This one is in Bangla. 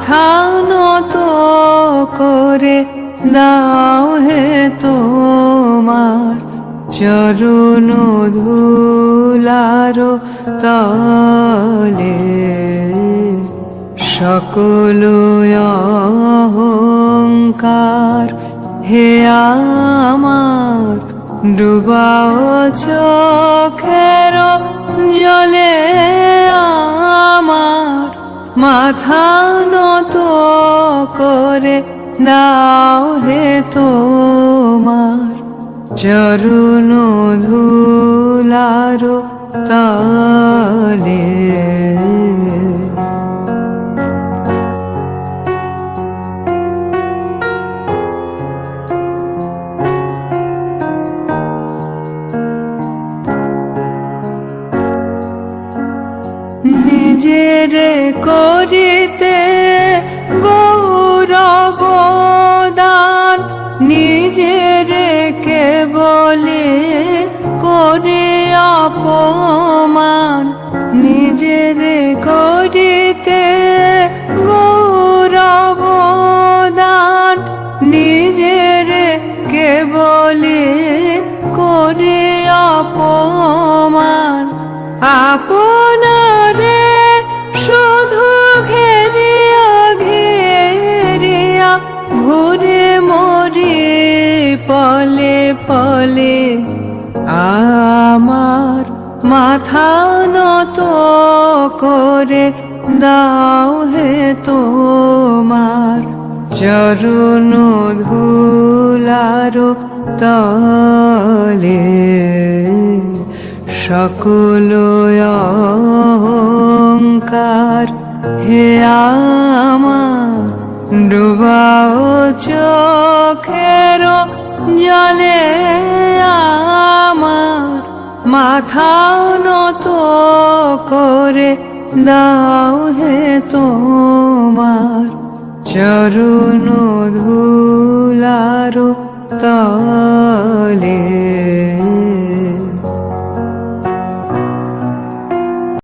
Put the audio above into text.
মাথা নত করে দাও হে তোমার চরণ ধুলার তলে। সকল অহংকার হে আমার, ডুবাও চোখের জলে আমার মাথা নত করে দাও হে তোমার। চরণ ধুলারো তালে। নিজের করিতে গৌরব দান নিজের কে বলে করে অপমান? নিজের করিতে গৌরব দান নিজের কে বলে করে অপমান? আপনারে ঘুরে মরি পলে পলে আমার মাথা নত করে দাও হে তোমার চরণ ধুলার তলে সকল অহংকার হে আমার ডুবাও চোখের জলে আমার মাথা নত করে দাও হে তোমার চরণ ধুলারো তলে।